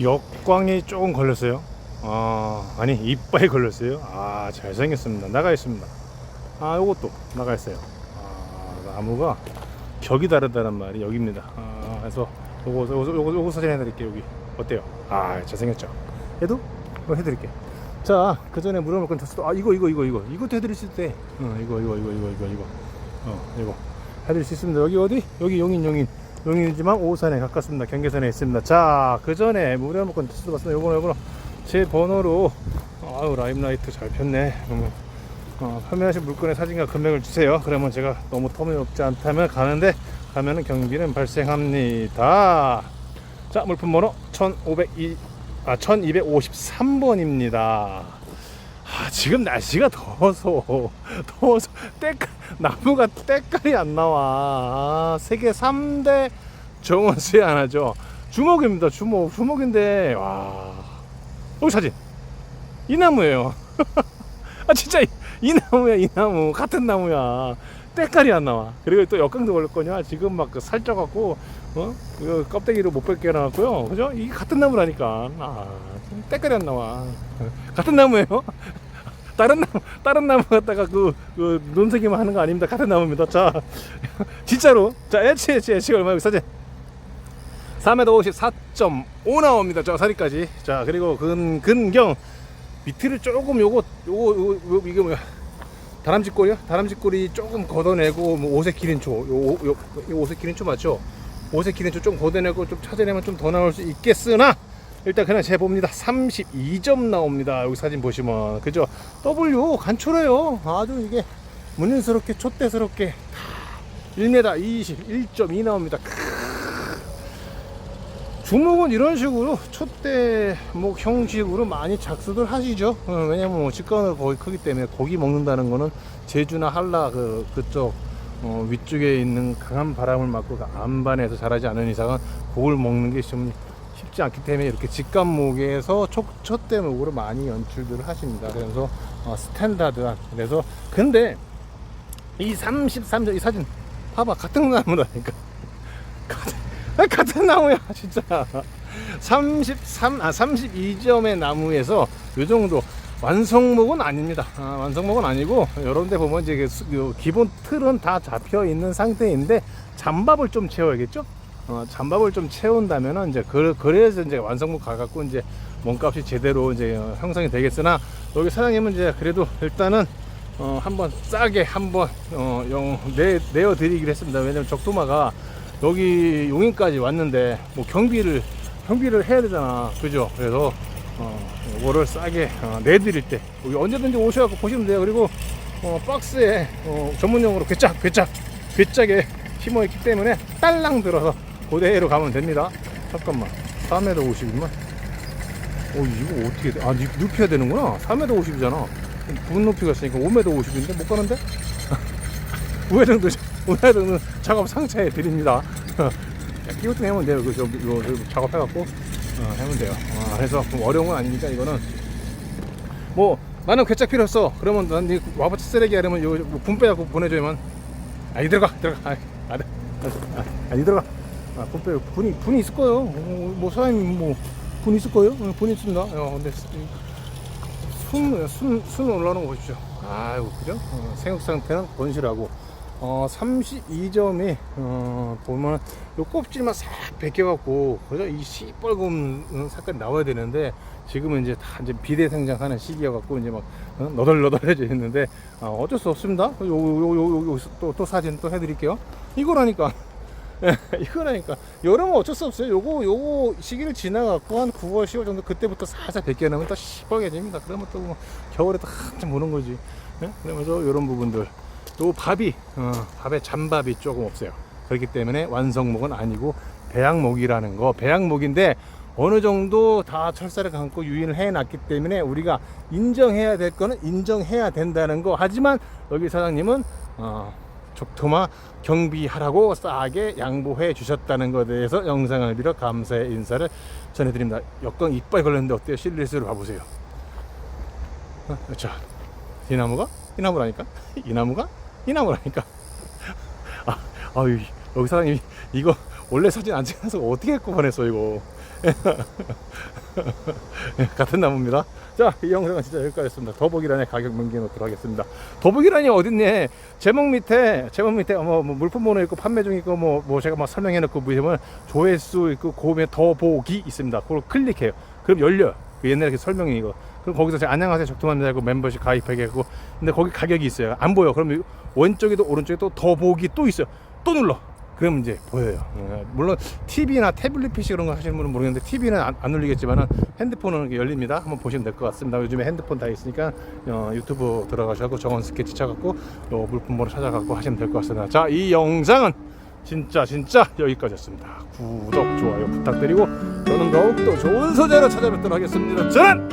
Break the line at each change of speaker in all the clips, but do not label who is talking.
역광이 조금 걸렸어요. 아, 아니 이빨이 걸렸어요. 아, 잘생겼습니다. 나가 있습니다. 아, 요것도 나가 있어요. 아, 나무가 격이 다르다는 말이 여기입니다. 아, 그래서 요거 요거 요거, 요거 사진 해드릴게요. 여기 어때요? 아, 잘생겼죠. 얘도 이거 해드릴게. 자, 그 전에 물어볼 건 쳤어. 아, 이거 이거 이거 이거 이것도 해드릴 수 있대. 어, 이거 이거 이거 이거 이거 이거. 어, 이거 해드릴 수 있습니다. 여기 어디? 여기 용인 용인. 용인이지만 오산에 가깝습니다. 경계선에 있습니다. 자, 그 전에 무료 먹건 쓰도 봤습니다. 요거는 요거는 제 번호로 아유 라임라이트 잘 폈네. 그러면 어, 판매하신 물건의 사진과 금액을 주세요. 그러면 제가 너무 터무니없지 않다면 가는데 가면은 경비는 발생합니다. 자, 물품 번호 1502 아, 1253번입니다. 아, 지금 날씨가 더워서 더워서 때깔 나무가 때깔이 안 나와. 아, 세계 3대 정원 수에 하나죠. 주목입니다. 주목. 주목인데 와. 여기 사진. 이 나무예요. 아 진짜 이, 이 나무야 이 나무 같은 나무야. 때깔이 안 나와. 그리고 또 역강도 걸릴 거냐? 지금 막 그 살쪄갖고 어? 그 껍데기로 못 해놔갖고요. 그죠? 이게 같은 나무라니까. 아, 때깔이 안 나와. 같은 나무예요. 다른 나무, 다른 나무 갖다가 그, 그 눈새기만 하는 거 아닙니다. 같은 나무입니다. 자, 진짜로. 자, H, H, H가 얼마예요? 사진. 3m 54.5 나옵니다. 저 사리까지. 자, 그리고 근, 근경. 밑을 조금 요거, 요거, 요거, 요거 이게 뭐야. 다람쥐 꼬리요? 다람쥐 꼬리 조금 걷어내고, 뭐, 오색 기린초. 요, 요, 요, 오색 기린초 맞죠? 오색 기린초 좀 걷어내고 좀 찾아내면 좀 더 나올 수 있겠으나, 일단 그냥 재봅니다. 32점 나옵니다. 여기 사진 보시면 그죠? W 간초래요. 아주 이게 문인스럽게 촛대스럽게 1m 21.2 나옵니다. 주목은 이런 식으로 촛대 목 형식으로 많이 작수들 하시죠. 어, 왜냐면 뭐 직관으로 거기 크기 때문에 고기 먹는다는 거는 제주나 한라 그 그쪽 어, 위쪽에 있는 강한 바람을 맞고 그 안반에서 자라지 않은 이상은 고기를 먹는 게 좀 쉽지 않기 때문에 이렇게 직관 목에서 촉, 촛대목으로 많이 연출들을 하십니다. 그래서 어, 스탠다드한 그래서 근데 이 33점 이 사진 봐봐 같은 나무라니까 같은, 나무야 진짜 33, 아 32점의 나무에서 요 정도 완성목은 아닙니다. 아, 완성목은 아니고 여러분들 보면 이제 그 기본 틀은 다 잡혀 있는 상태인데 잠밥을 좀 채워야겠죠? 어, 잠밥을 좀 채운다면은 이제 그, 그래서 이제 완성목 가갖고 이제 몸값이 제대로 이제 어, 형성이 되겠으나 여기 사장님은 이제 그래도 일단은 어, 한번 싸게 한번 어, 영, 내, 내어드리기로 했습니다. 왜냐면 적도마가 여기 용인까지 왔는데 뭐 경비를 경비를 해야 되잖아. 그죠? 그래서 어, 이거를 싸게 어, 내드릴 때 여기 언제든지 오셔갖고 보시면 돼요. 그리고 어, 박스에 어, 전문용어로 괴짝 괴짝 괴짝에 심어 있기 때문에 딸랑 들어서 그대로 가면 됩니다. 잠깐만. 3m 50이면? 어 이거 어떻게 돼? 아 눕- 눕혀야 되는구나. 3m 50이잖아. 분 높이가 있으니까 5m 50인데 못 가는데? 우회전도 우회전은 작업 상차해 드립니다. 끼우뚱 하면 돼요. 그, 저, 이거, 이거 작업해갖고. 어, 하면 돼요. 아, 그래서 좀 어려운 건 아니니까 이거는. 뭐 나는 괴짝 필요 없어. 그러면 난이 와바치 쓰레기 하려면 이거 뭐분 빼갖고 보내줘야만. 아니 들어가 들어가. 아, 아, 아, 아, 아니 들어가 아, 분 빼요. 분이 분이 있을 거예요. 어, 뭐 사장님 뭐분 있을 거예요? 어, 분 있습니다. 어, 근데 순, 순, 순 올라오는 거 보십시오. 아이고 그죠? 어, 생육 상태는 건실하고. 어, 32점이 어, 보면 요 껍질만 싹 벗겨갖고 그죠? 이 시뻘건 색깔이 나와야 되는데 지금은 이제 다 이제 비대 생장하는 시기여갖고 이제 막 어, 너덜너덜해져 있는데 아, 어쩔 수 없습니다. 요, 요, 요, 요, 요, 또, 또 사진 또 해드릴게요. 이거라니까. 예, 이거라니까. 여름은 어쩔 수 없어요. 요거, 요거 시기를 지나갖고 한 9월, 10월 정도 그때부터 살살 벗겨내면 또 시뻘개집니다. 그러면 또 뭐 겨울에 또 한참 보는 거지. 예? 그러면서 이런 부분들. 요 밥이, 어, 밥에 잔밥이 조금 없어요. 그렇기 때문에 완성목은 아니고 배양목이라는 거. 배양목인데 어느 정도 다 철사를 감고 유인을 해놨기 때문에 우리가 인정해야 될 거는 인정해야 된다는 거. 하지만 여기 사장님은 어, 족토마 경비하라고 싸게 양보해 주셨다는 것에 대해서 영상을 빌어 감사의 인사를 전해드립니다. 역광 이빨 걸렸는데 어때요? 실리스로 봐보세요. 어, 자, 이 나무가 이 나무라니까 이 나무가 이 나무라니까. 아, 아유 여기 사장님이 이거 원래 사진 안 찍어서 어떻게 보냈어 이거 같은 나무입니다. 자 이 영상은 진짜 여기까지였습니다. 더보기란에 가격 남겨놓도록 하겠습니다. 더보기란이 어딨니? 제목 밑에 제목 밑에 뭐, 뭐 물품 번호 있고 판매 중 있고 뭐, 뭐 제가 막 설명해 놓고 보시면 조회수 있고 그음에 더보기 있습니다. 그걸 클릭해요. 그럼 열려요. 그 옛날에 그 설명이 이거. 그럼 거기서 제가 안녕하세요 적통합니다 하고 멤버십 가입하게 하고. 근데 거기 가격이 있어요. 안 보여. 그럼 왼쪽에도 오른쪽에 또 더보기 또 있어요. 또 눌러 그럼 이제 보여요. 어, 물론 TV나 태블릿 PC 그런 거 하시는 분은 모르겠는데 TV는 안, 안 눌리겠지만은 핸드폰은 열립니다. 한번 보시면 될 것 같습니다. 요즘에 핸드폰 다 있으니까 어, 유튜브 들어가셔서 정원 스케치 쳐갖고 요 물품 번호 찾아갖고 하시면 될 것 같습니다. 자 이 영상은 진짜 진짜 여기까지였습니다. 구독 좋아요 부탁드리고 저는 더욱더 좋은 소재로 찾아뵙도록 하겠습니다. 저는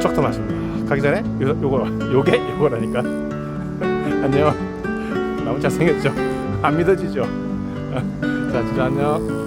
척터 맞습니다. 가기 전에 요, 요거 요게 요거라니까. 안녕. 너무 잘생겼죠 안 믿어지죠? 자 진짜 안녕